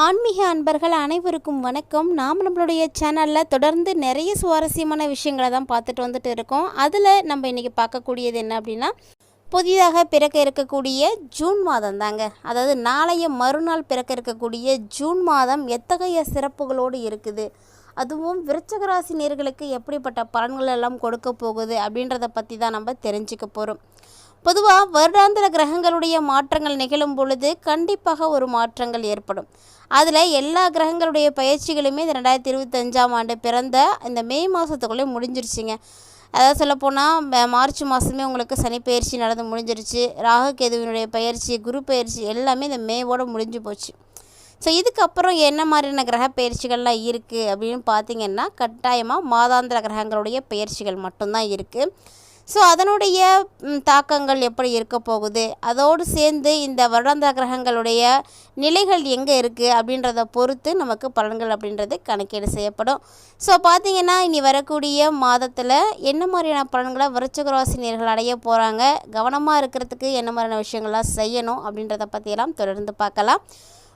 ஆன்மீக அன்பர்கள் அனைவருக்கும் வணக்கம். நாம் நம்மளுடைய சேனலில் தொடர்ந்து நிறைய சுவாரஸ்யமான விஷயங்களை தான் பார்த்துட்டு வந்துட்டு இருக்கோம். அதில் நம்ம இன்றைக்கி பார்க்கக்கூடியது என்ன அப்படின்னா புதிதாக பிறக்க இருக்கக்கூடிய ஜூன் மாதம் தாங்க. அதாவது நாளைய மறுநாள் பிறக்க இருக்கக்கூடிய ஜூன் மாதம் எத்தகைய சிறப்புகளோடு இருக்குது? அதுவும் விருச்சக ராசி நேர்களுக்கு எப்படிப்பட்ட பலன்கள் எல்லாம் கொடுக்க போகுது அப்படின்றத பற்றி தான் நம்ம தெரிஞ்சுக்க போகிறோம் பொதுவாக வருடாந்திர கிரகங்களுடைய மாற்றங்கள் நிகழும் பொழுது கண்டிப்பாக ஒரு மாற்றங்கள் ஏற்படும். அதில் எல்லா கிரகங்களுடைய பயிற்சிகளுமே இந்த ரெண்டாயிரத்தி இருபத்தஞ்சாம் ஆண்டு பிறந்த இந்த மே மாதத்துக்குள்ளே முடிஞ்சிருச்சுங்க. அதாவது சொல்லப்போனால் மார்ச் மாதமே உங்களுக்கு சனி பயிற்சி நடந்து முடிஞ்சிருச்சு. ராகு கேதுவினுடைய பயிற்சி குரு பயிற்சி எல்லாமே இந்த மேவோட முடிஞ்சு போச்சு. ஸோ இதுக்கப்புறம் என்ன மாதிரியான கிரக பயிற்சிகள்லாம் இருக்குது அப்படின்னு பார்த்தீங்கன்னா கட்டாயமாக மாதாந்திர கிரகங்களுடைய பயிற்சிகள் மட்டும்தான் இருக்குது ஸோ அதனுடைய தாக்கங்கள் எப்படி இருக்க போகுது? அதோடு சேர்ந்து இந்த வருடாந்திர கிரகங்களுடைய நிலைகள் எங்கே இருக்குது அப்படின்றத பொறுத்து நமக்கு பலன்கள் அப்படின்றது கணக்கீடு செய்யப்படும். ஸோ பார்த்தீங்கன்னா இனி வரக்கூடிய மாதத்தில் என்ன மாதிரியான பலன்களை விருச்சகராசினியர்கள் அடைய போகிறாங்க கவனமாக இருக்கிறதுக்கு என்ன மாதிரியான விஷயங்கள்லாம் செய்யணும் அப்படின்றத பற்றியெல்லாம் தொடர்ந்து பார்க்கலாம்.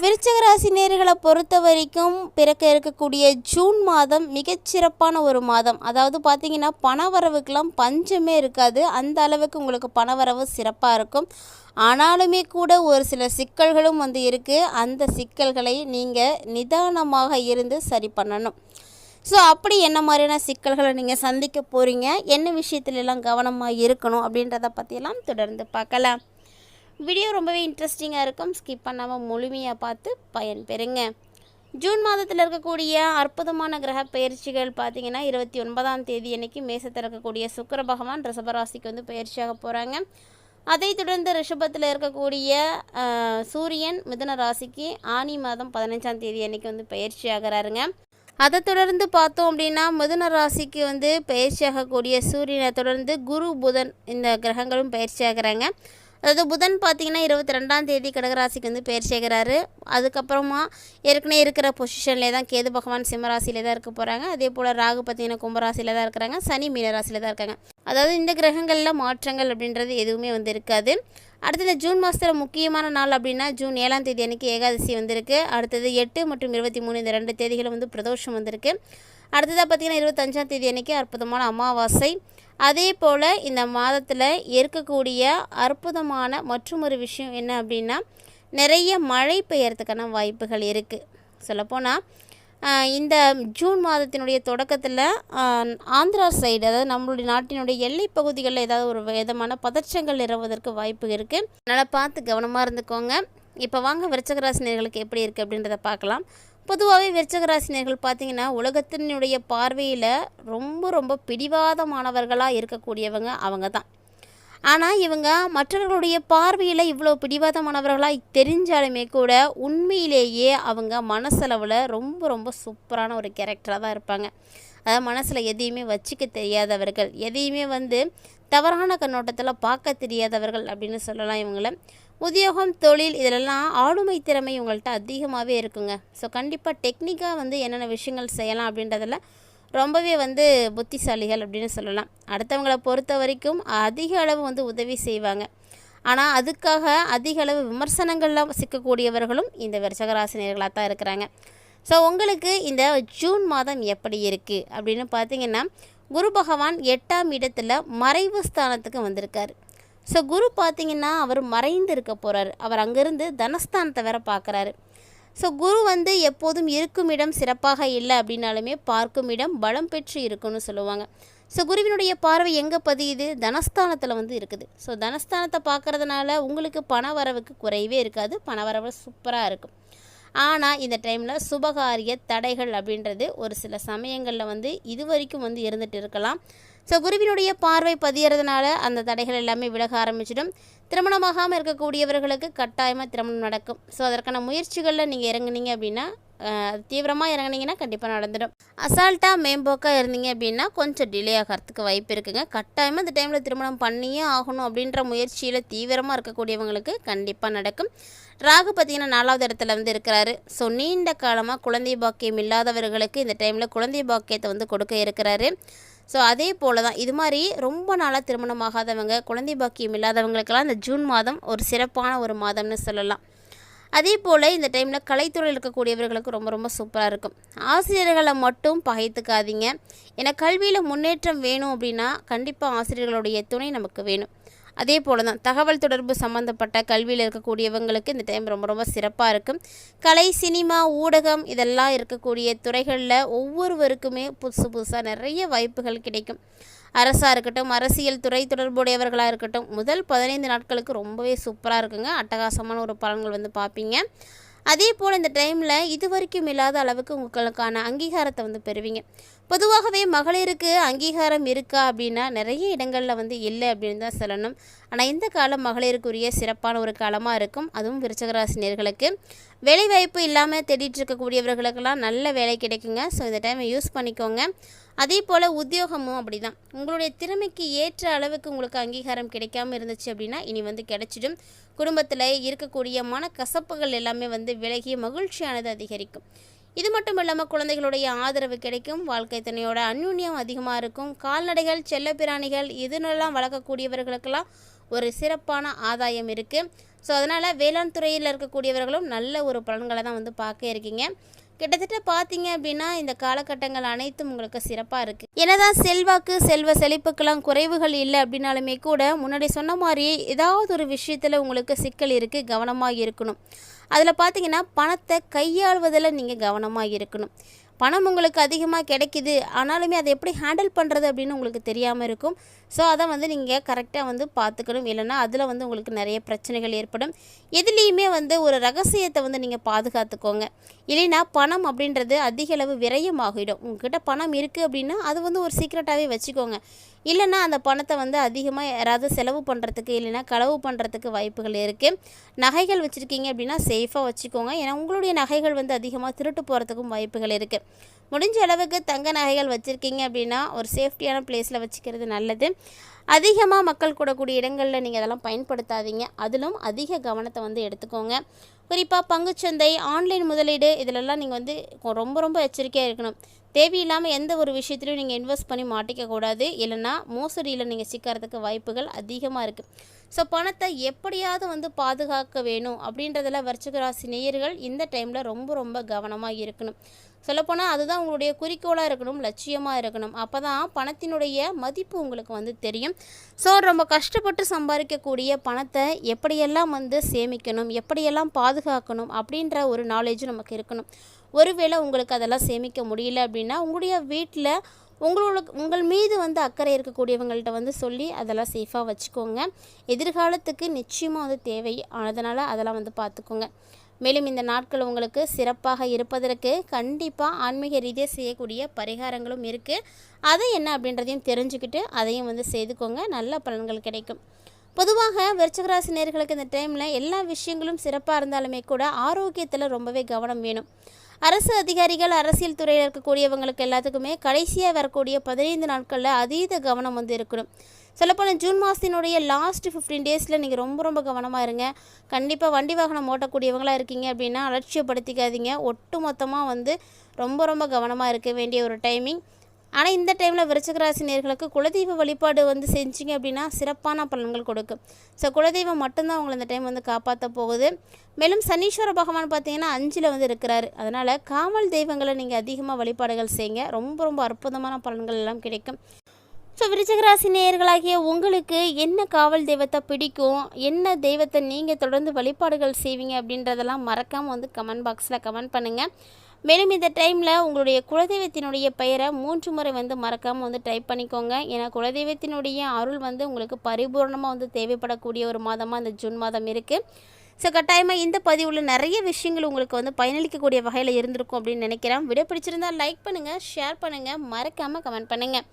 விருச்சக ராசி நேர்களை பொறுத்த வரைக்கும் பிறக்க இருக்கக்கூடிய ஜூன் மாதம் மிகச்சிறப்பான ஒரு மாதம். அதாவது பார்த்தீங்கன்னா பணவரவுக்கெல்லாம் பஞ்சமே இருக்காது. அந்த அளவுக்கு உங்களுக்கு பணவரவு சிறப்பாக இருக்கும். ஆனாலுமே கூட ஒரு சில சிக்கல்களும் வந்து இருக்குது அந்த சிக்கல்களை நீங்கள் நிதானமாக இருந்து சரி பண்ணணும். ஸோ அப்படி என்ன மாதிரியான சிக்கல்களை நீங்கள் சந்திக்க போகிறீங்க என்ன விஷயத்துல எல்லாம் கவனமாக இருக்கணும்? அப்படின்றத பற்றியெல்லாம் தொடர்ந்து பார்க்கலாம். வீடியோ ரொம்பவே இன்ட்ரெஸ்டிங்காக இருக்கும். ஸ்கிப் பண்ணாமல் முழுமையாக பார்த்து பயன் பெறுங்க ஜூன் மாதத்தில் இருக்கக்கூடிய அற்புதமான கிரக பயிற்சிகள் பார்த்தீங்கன்னா இருபத்தி ஒன்பதாம் தேதி அன்னைக்கு மேசத்தில் இருக்கக்கூடிய சுக்கர பகவான் ரிஷபராசிக்கு வந்து பயிற்சியாக போகிறாங்க அதைத் தொடர்ந்து ரிஷபத்தில் இருக்கக்கூடிய சூரியன் மிதுன ராசிக்கு ஆனி மாதம் பதினஞ்சாம் தேதி அன்னைக்கு வந்து பயிற்சி ஆகிறாருங்க அதை தொடர்ந்து பார்த்தோம் அப்படின்னா மிதுன ராசிக்கு வந்து பயிற்சியாகக்கூடிய சூரியனை தொடர்ந்து குரு புதன் இந்த கிரகங்களும் பயிற்சி ஆகிறாங்க அதாவது புதன் பார்த்திங்கன்னா இருபத்தி ரெண்டாம் தேதி கடகராசிக்கு வந்து பெயர் ஆகிறாரு அதுக்கப்புறமா ஏற்கனவே இருக்கிற பொசிஷன்லேயே தான் கேது பகவான் சிம்மராசியில் தான் இருக்க போகிறாங்க அதே போல் ராகு பார்த்திங்கன்னா கும்பராசியில் தான் இருக்கிறாங்க. சனி மீனராசியில் தான் இருக்காங்க. அதாவது இந்த கிரகங்களில் மாற்றங்கள் அப்படின்றது எதுவுமே வந்து இருக்காது. அடுத்தது ஜூன் மாதத்தில் முக்கியமான நாள் அப்படின்னா ஜூன் ஏழாம் தேதி அன்றைக்கி ஏகாதசி வந்திருக்கு. அடுத்தது எட்டு மற்றும் இருபத்தி மூணு இந்த ரெண்டு தேதிகளும் வந்து பிரதோஷம் வந்திருக்கு. அடுத்ததாக பார்த்தீங்கன்னா இருபத்தஞ்சாம் தேதி அன்றைக்கி அற்புதமான அமாவாசை. அதே போல் இந்த மாதத்தில் இருக்கக்கூடிய அற்புதமான மற்றும் ஒரு விஷயம் என்ன அப்படின்னா நிறைய மழை பெய்யறதுக்கான வாய்ப்புகள் இருக்குது சொல்லப்போனால் இந்த ஜூன் மாதத்தினுடைய தொடக்கத்தில் ஆந்திரா சைடு அதாவது நம்மளுடைய நாட்டினுடைய எல்லை பகுதிகளில் ஏதாவது ஒரு விதமான பதற்றங்கள் நிறுவதற்கு வாய்ப்பு இருக்குது அதனால் பார்த்து கவனமாக இருந்துக்கோங்க. இப்போ வாங்க விருச்சகராசினியர்களுக்கு எப்படி இருக்குது அப்படின்றத பார்க்கலாம். பொதுவாகவே விருச்சகராசினியர்கள் பார்த்தீங்கன்னா உலகத்தினுடைய பார்வையில் ரொம்ப ரொம்ப பிடிவாதமானவர்களாக இருக்கக்கூடியவங்க அவங்க தான் ஆனால் இவங்க மற்றவர்களுடைய பார்வையில் இவ்வளோ பிடிவாதமானவர்களாக தெரிஞ்சாலுமே கூட உண்மையிலேயே அவங்க மனசளவில் ரொம்ப ரொம்ப சூப்பரான ஒரு கேரக்டராக தான் இருப்பாங்க. அதாவது மனசில் எதையுமே வச்சுக்க தெரியாதவர்கள் எதையுமே வந்து தவறான கண்ணோட்டத்தில் பார்க்க தெரியாதவர்கள் அப்படின்னு சொல்லலாம் இவங்களை. உத்தியோகம் தொழில் இதிலெல்லாம் ஆளுமை திறமை உங்கள்கிட்ட அதிகமாகவே இருக்குங்க. ஸோ கண்டிப்பாக டெக்னிக்காக வந்து என்னென்ன விஷயங்கள் செய்யலாம் அப்படின்றதில் ரொம்பவே வந்து புத்திசாலிகள் அப்படின்னு சொல்லலாம். அடுத்தவங்களை பொறுத்த வரைக்கும் அதிக அளவு வந்து உதவி செய்வாங்க. ஆனால் அதுக்காக அதிக அளவு விமர்சனங்களில் சிக்கக்கூடியவர்களும் இந்த விரச்சகராசினியர்களாக தான் இருக்கிறாங்க. ஸோ உங்களுக்கு இந்த ஜூன் மாதம் எப்படி இருக்குது அப்படின்னு பார்த்தீங்கன்னா குரு பகவான் எட்டாம் இடத்துல மறைவு ஸ்தானத்துக்கு வந்திருக்கார். ஸோ குரு பார்த்தீங்கன்னா அவர் மறைந்து இருக்க போகிறாரு அவர் அங்கேருந்து தனஸ்தானத்தை வேற பார்க்குறாரு ஸோ குரு வந்து எப்போதும் இருக்கும் இடம் சிறப்பாக இல்லை அப்படின்னாலுமே பார்க்கும் இடம் பலம் பெற்று இருக்குன்னு சொல்லுவாங்க. ஸோ குருவினுடைய பார்வை எங்கே பதியுது? தனஸ்தானத்தில் வந்து இருக்குது. ஸோ தனஸ்தானத்தை பார்க்கறதுனால உங்களுக்கு பண வரவுக்கு குறைவே இருக்காது. பண வரவு சூப்பராக இருக்கும். ஆனால் இந்த டைமில் சுபகாரிய தடைகள் அப்படின்றது ஒரு சில சமயங்களில் வந்து இது வரைக்கும் வந்து இருந்துகிட்டு இருக்கலாம். ஸோ குருவினுடைய பார்வை பதியறதுனால அந்த தடைகள் எல்லாமே விலக ஆரம்பிச்சிடும். திருமணமாகாமல் இருக்கக்கூடியவர்களுக்கு கட்டாயமாக திருமணம் நடக்கும். ஸோ அதற்கான முயற்சிகளில் நீங்கள் இறங்குனீங்க அப்படின்னா தீவிரமாக இறங்குனீங்கன்னா கண்டிப்பாக நடந்துடும். அசால்ட்டாக மேம்போக்காக இருந்தீங்க அப்படின்னா கொஞ்சம் டிலே ஆகிறதுக்கு வாய்ப்பு இருக்குங்க. கட்டாயமாக இந்த டைமில் திருமணம் பண்ணியே ஆகணும் அப்படின்ற முயற்சியில் தீவிரமாக இருக்கக்கூடியவங்களுக்கு கண்டிப்பாக நடக்கும். ராகு பார்த்தீங்கன்னா நாலாவது இடத்துல வந்து இருக்கிறாரு. ஸோ நீண்ட காலமாக குழந்தை பாக்கியம் இல்லாதவர்களுக்கு இந்த டைமில் குழந்தை பாக்கியத்தை வந்து கொடுக்க இருக்கிறாரு. ஸோ அதே போல் தான் இது மாதிரி ரொம்ப நாளாக திருமணம் ஆகாதவங்க குழந்தை பாக்கியம் இல்லாதவங்களுக்கெல்லாம் இந்த ஜூன் மாதம் ஒரு சிறப்பான ஒரு மாதம்னு சொல்லலாம். அதே போல் இந்த டைமில் கலைத்துறையில் இருக்கக்கூடியவர்களுக்கு ரொம்ப ரொம்ப சூப்பராக இருக்கும். ஆசிரியர்களை மட்டும் பகைத்துக்காதீங்க. ஏன்னா கல்வியில் முன்னேற்றம் வேணும் அப்படின்னா கண்டிப்பாக ஆசிரியர்களுடைய துணை நமக்கு வேணும். அதே போல் தான் தகவல் தொடர்பு சம்மந்தப்பட்ட கல்வியில் இருக்கக்கூடியவங்களுக்கு இந்த டைம் ரொம்ப ரொம்ப சிறப்பாக இருக்கும். கலை சினிமா ஊடகம் இதெல்லாம் இருக்கக்கூடிய துறைகளில் ஒவ்வொருவருக்குமே புதுசு புதுசாக நிறைய வாய்ப்புகள் கிடைக்கும். அரசாக இருக்கட்டும் அரசியல் துறை தொடர்புடையவர்களாக இருக்கட்டும் முதல் பதினைந்து நாட்களுக்கு ரொம்பவே சூப்பராக இருக்குங்க. அட்டகாசமான ஒரு பலன்கள் வந்து பார்ப்பீங்க அதே போல் இந்த டைமில் இது வரைக்கும் இல்லாத அளவுக்கு உங்களுக்கான அங்கீகாரத்தை வந்து பெறுவீங்க. பொதுவாகவே மகளிருக்கு அங்கீகாரம் இருக்கா அப்படின்னா நிறைய இடங்களில் வந்து இல்லை அப்படின்னு தான் சொல்லணும். ஆனால் இந்த காலம் மகளிருக்குரிய சிறப்பான ஒரு காலமாக இருக்கும். அதுவும் விருச்சகராசினியர்களுக்கு. வேலைவாய்ப்பு இல்லாமல் தேடிட்டு இருக்கக்கூடியவர்களுக்கெல்லாம் நல்ல வேலை கிடைக்குங்க. ஸோ இந்த டைமை யூஸ் பண்ணிக்கோங்க. அதே போல் உத்தியோகமும் அப்படி தான் உங்களுடைய திறமைக்கு ஏற்ற அளவுக்கு உங்களுக்கு அங்கீகாரம் கிடைக்காம இருந்துச்சு அப்படின்னா இனி வந்து கிடைச்சிடும். குடும்பத்தில் இருக்கக்கூடிய மன கசப்புகள் எல்லாமே வந்து விலகி மகிழ்ச்சியானது அதிகரிக்கும். இது மட்டும் இல்லாமல் குழந்தைகளுடைய ஆதரவு கிடைக்கும். வாழ்க்கை துணையோட அந்யுன்யம் அதிகமாக இருக்கும். கால்நடைகள் செல்லப்பிராணிகள் இதுனெல்லாம் வளர்க்கக்கூடியவர்களுக்கெல்லாம் ஒரு சிறப்பான ஆதாயம் இருக்குது ஸோ அதனால் வேளாண் துறையில் இருக்கக்கூடியவர்களும் நல்ல ஒரு பலன்களை தான் வந்து பார்க்க இருக்கீங்க. கிட்டத்தட்ட பார்த்தீங்க அப்படின்னா இந்த காலகட்டங்கள் அனைத்தும் உங்களுக்கு சிறப்பாக இருக்குது என்னதான் செல்வாக்கு செல்வ செழிப்புக்கெல்லாம் குறைவுகள் இல்லை அப்படின்னாலுமே கூட முன்னாடி சொன்ன மாதிரி ஏதாவது ஒரு விஷயத்தில் உங்களுக்கு சிக்கல் இருக்குது கவனமாக இருக்கணும். அதில் பார்த்தீங்கன்னா பணத்தை கையாள்வதில் நீங்கள் கவனமாக இருக்கணும். பணம் உங்களுக்கு அதிகமாக கிடைக்குது ஆனாலுமே அதை எப்படி ஹேண்டில் பண்ணுறது அப்படின்னு உங்களுக்கு தெரியாமல் இருக்கும். ஸோ அதை வந்து நீங்கள் கரெக்டாக வந்து பார்த்துக்கணும் இல்லைன்னா அதில் வந்து உங்களுக்கு நிறைய பிரச்சனைகள் ஏற்படும். எதுலேயுமே வந்து ஒரு ரகசியத்தை வந்து நீங்கள் பாதுகாத்துக்கோங்க. இல்லைன்னா பணம் அப்படின்றது அதிக அளவு விரயமாகிடும். உங்ககிட்ட பணம் இருக்குது அப்படின்னா அது வந்து ஒரு சீக்ரெட்டாகவே வச்சுக்கோங்க. இல்லைன்னா அந்த பணத்தை வந்து அதிகமாக யாராவது செலவு பண்ணுறதுக்கு இல்லைன்னா களவு பண்ணுறதுக்கு வாய்ப்புகள் இருக்குது நகைகள் வச்சுருக்கீங்க அப்படின்னா சேஃபாக வச்சுக்கோங்க. ஏன்னா உங்களுடைய நகைகள் வந்து அதிகமாக திருட்டு போகிறதுக்கும் வாய்ப்புகள் இருக்குது முடிஞ்ச அளவுக்கு தங்க நகைகள் வச்சுருக்கீங்க அப்படின்னா ஒரு சேஃப்டியான பிளேஸில் வச்சுக்கிறது நல்லது. அதிகமாக மக்கள் கூடக்கூடிய இடங்களில் நீங்கள் அதெல்லாம் பயன்படுத்தாதீங்க. அதிலும் அதிக கவனத்தை வந்து எடுத்துக்கோங்க. குறிப்பாக பங்குச்சந்தை ஆன்லைன் முதலீடு இதிலெல்லாம் நீங்கள் வந்து ரொம்ப ரொம்ப எச்சரிக்கையாக இருக்கணும். தேவையில்லாமல் எந்த ஒரு விஷயத்துலையும் நீங்கள் இன்வெஸ்ட் பண்ணி மாட்டிக்கக்கூடாது இல்லைன்னா மோசடியில் நீங்கள் சிக்கிறதுக்கு வாய்ப்புகள் அதிகமாக இருக்குது ஸோ பணத்தை எப்படியாவது வந்து பாதுகாக்க வேணும் அப்படின்றதில் வர்ச்சக ராசி நேயர்கள் இந்த டைமில் ரொம்ப ரொம்ப கவனமாக இருக்கணும். சொல்லப்போனால் அதுதான் உங்களுடைய குறிக்கோளாக இருக்கணும் லட்சியமாக இருக்கணும். அப்போ தான் பணத்தினுடைய மதிப்பு உங்களுக்கு வந்து தெரியும். ஸோ ரொம்ப கஷ்டப்பட்டு சம்பாதிக்கக்கூடிய பணத்தை எப்படியெல்லாம் வந்து சேமிக்கணும் எப்படியெல்லாம் பாதுகாக்கணும் அப்படின்ற ஒரு நாலேஜும் நமக்கு இருக்கணும். ஒருவேளை உங்களுக்கு அதெல்லாம் சேமிக்க முடியல அப்படின்னா உங்களுடைய வீட்டில் உங்களோட உங்கள் மீது வந்து அக்கறை இருக்கக்கூடியவங்கள்ட்ட வந்து சொல்லி அதெல்லாம் சேஃபாக வச்சுக்கோங்க. எதிர்காலத்துக்கு நிச்சயமாக வந்து தேவை. அதனால் அதெல்லாம் வந்து பார்த்துக்கோங்க மேலும் இந்த நாட்கள் உங்களுக்கு சிறப்பாக இருப்பதற்கு கண்டிப்பாக ஆன்மீக ரீதியாக செய்யக்கூடிய பரிகாரங்களும் இருக்குது அது என்ன அப்படின்றதையும் தெரிஞ்சுக்கிட்டு அதையும் வந்து செய்துக்கோங்க. நல்ல பலன்கள் கிடைக்கும். பொதுவாக விருச்சகராசி நேர்களுக்கு இந்த டைமில் எல்லா விஷயங்களும் சிறப்பாக இருந்தாலுமே கூட ஆரோக்கியத்தில் ரொம்பவே கவனம் வேணும். அரசு அதிகாரிகள் அரசியல் துறையில் இருக்கக்கூடியவங்களுக்கு எல்லாத்துக்குமே கடைசியாக வரக்கூடிய பதினைந்து நாட்களில் அதீத கவனம் வந்து இருக்கணும். சொல்லப்போனால் ஜூன் மாதத்தினுடைய லாஸ்ட் ஃபிஃப்டீன் டேஸில் நீங்கள் ரொம்ப ரொம்ப கவனமாக இருங்க. கண்டிப்பாக வண்டி வாகனம் ஓட்டக்கூடியவங்களாக இருக்கீங்க அப்படின்னா அலட்சியப்படுத்திக்காதீங்க. ஒட்டு மொத்தமாக வந்து ரொம்ப ரொம்ப கவனமாக இருக்க வேண்டிய ஒரு டைமிங் ஆனால் இந்த டைமில் விருச்சகராசி நேர்களுக்கு குலதெய்வ வழிபாடு வந்து செஞ்சிங்க அப்படின்னா சிறப்பான பலன்கள் கொடுக்கும். ஸோ குலதெய்வம் மட்டும்தான் உங்களை இந்த டைம் வந்து காப்பாற்ற போகுது. மேலும் சனீஸ்வர பகவான் பார்த்தீங்கன்னா அஞ்சில் வந்து இருக்கிறாரு. அதனால் காவல் தெய்வங்களை நீங்கள் அதிகமாக வழிபாடுகள் செய்யுங்க ரொம்ப ரொம்ப அற்புதமான பலன்கள் எல்லாம் கிடைக்கும். ஸோ விருச்சகராசி நேயர்களாகிய உங்களுக்கு என்ன காவல் தெய்வத்தை பிடிக்கும்? என்ன தெய்வத்தை நீங்கள் தொடர்ந்து வழிபாடுகள் செய்வீங்க? அப்படின்றதெல்லாம் மறக்காமல் வந்து கமெண்ட் பாக்ஸில் கமெண்ட் பண்ணுங்கள் மேலும் இந்த டைமில் உங்களுடைய குலதெய்வத்தினுடைய பெயரை மூன்று முறை வந்து மறக்காமல் வந்து டைப் பண்ணிக்கோங்க. ஏன்னா குலதெய்வத்தினுடைய அருள் வந்து உங்களுக்கு பரிபூர்ணமாக வந்து தேவைப்படக்கூடிய ஒரு மாதமாக இந்த ஜூன் மாதம் இருக்குது ஸோ கட்டாயமாக இந்த பதிவில் நிறைய விஷயங்கள் உங்களுக்கு வந்து பயனளிக்கக்கூடிய வகையில் இருந்திருக்கும் அப்படின்னு நினைக்கிறேன். வீடியோ பிடிச்சிருந்தால் லைக் பண்ணுங்கள் ஷேர் பண்ணுங்கள் மறக்காமல் கமெண்ட் பண்ணுங்கள்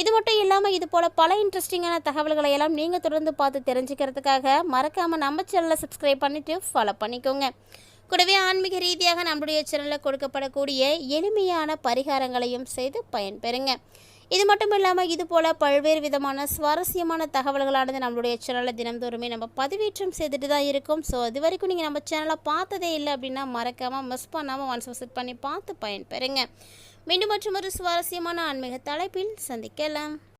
இது மட்டும் இல்லாமல் இது போல் பல இன்ட்ரெஸ்டிங்கான தகவல்களை எல்லாம் நீங்கள் தொடர்ந்து பார்த்து தெரிஞ்சுக்கிறதுக்காக மறக்காமல் நம்ம சேனலை சப்ஸ்கிரைப் பண்ணிவிட்டு ஃபாலோ பண்ணிக்கோங்க. கூடவே ஆன்மீக ரீதியாக நம்முடைய சேனலில் கொடுக்கப்படக்கூடிய எளிமையான பரிகாரங்களையும் செய்து பயன்பெறுங்க. இது மட்டும் இல்லாமல் இது போல் பல்வேறு விதமான சுவாரஸ்யமான தகவல்களானது நம்மளுடைய சேனலில் தினந்தோறுமே நம்ம பதிவேற்றம் செய்துட்டு தான் இருக்கோம். ஸோ அது வரைக்கும் நீங்கள் நம்ம சேனலை பார்த்ததே இல்லை அப்படின்னா மறக்காமல் மிஸ் பண்ணாமல் ஒன்ஸ் விசிட் பண்ணி பார்த்து பயன்பெறுங்க. மீண்டும் மற்றும் ஒரு சுவாரஸ்யமான ஆன்மீக தலைப்பில் சந்திக்கலாம்.